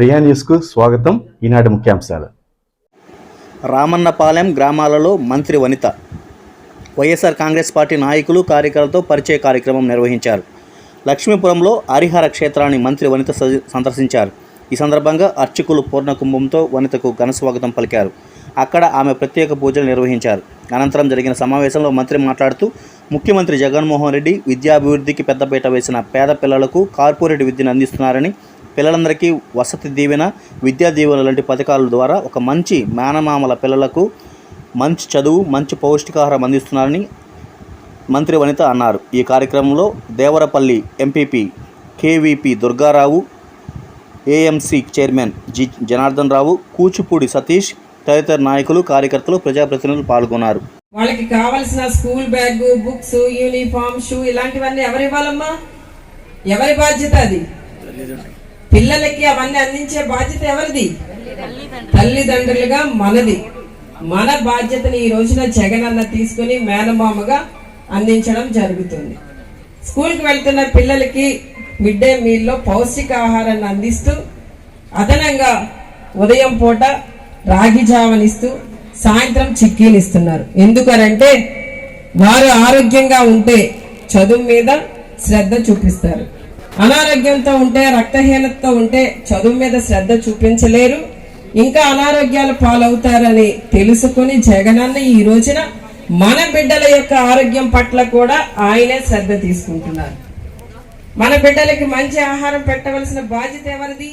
ప్రియా న్యూస్కు స్వాగతం. ఈనాటి ముఖ్యాంశాలు. రామన్నపాలెం గ్రామాలలో మంత్రి వనిత. వైఎస్ఆర్ కాంగ్రెస్ పార్టీ నాయకులు కార్యకర్తలతో పరిచయ కార్యక్రమం నిర్వహించారు. లక్ష్మీపురంలో హరిహర క్షేత్రాన్ని మంత్రి వనిత సందర్శించారు. ఈ సందర్భంగా అర్చకులు పూర్ణ కుంభంతో వనితకు ఘనస్వాగతం పలికారు. అక్కడ ఆమె ప్రత్యేక పూజలు నిర్వహించారు. అనంతరం జరిగిన సమావేశంలో మంత్రి మాట్లాడుతూ ముఖ్యమంత్రి జగన్మోహన్ రెడ్డి విద్యాభివృద్ధికి పెద్దపీట వేసిన పేద పిల్లలకు కార్పొరేట్ విద్యను అందిస్తున్నారని పిల్లలందరికీ వసతి దీవెన విద్యా దీవెన లాంటి పథకాల ద్వారా ఒక మంచి మేనమామల పిల్లలకు మంచి చదువు మంచి పౌష్టికాహారం అందిస్తున్నారని మంత్రి వనిత అన్నారు. ఈ కార్యక్రమంలో Devarapalli MPP KVP Durgarao AMC chairman G Janardhan Rao Kuchipudi Satish తదితర నాయకులు కార్యకర్తలు ప్రజాప్రతినిధులు పాల్గొన్నారు. వాళ్ళకి కావాల్సిన school bag books uniform shoe ఇలాంటివన్నీ ఎవరు ఇవ్వాలమ్మా ఎవరి బాధ్యత అది? పిల్లలకి అవన్నీ అందించే బాధ్యత ఎవరిది? తల్లిదండ్రులుగా మనది. మన బాధ్యతని ఈ రోజున జగన్ అన్న తీసుకుని మేనమామగా అందించడం జరుగుతుంది. స్కూల్కి వెళ్తున్న పిల్లలకి మిడ్ డే మీల్లో పౌష్టికాహారాన్ని అందిస్తూ అదనంగా ఉదయం పూట రాగి జావనిస్తూ సాయంత్రం చిక్కీనిస్తున్నారు. ఎందుకనంటే వారు ఆరోగ్యంగా ఉంటే చదువు మీద శ్రద్ధ చూపిస్తారు. అనారోగ్యంతో ఉంటే రక్తహీనతతో ఉంటే చదువు మీద శ్రద్ధ చూపించలేరు. ఇంకా అనారోగ్యాలు పాలవుతారని తెలుసుకుని జగనన్న ఈ రోజున మన బిడ్డల యొక్క ఆరోగ్యం పట్ల కూడా ఆయనే శ్రద్ధ తీసుకుంటున్నారు. మన బిడ్డలకి మంచి ఆహారం పెట్టవలసిన బాధ్యత ఎవరిది?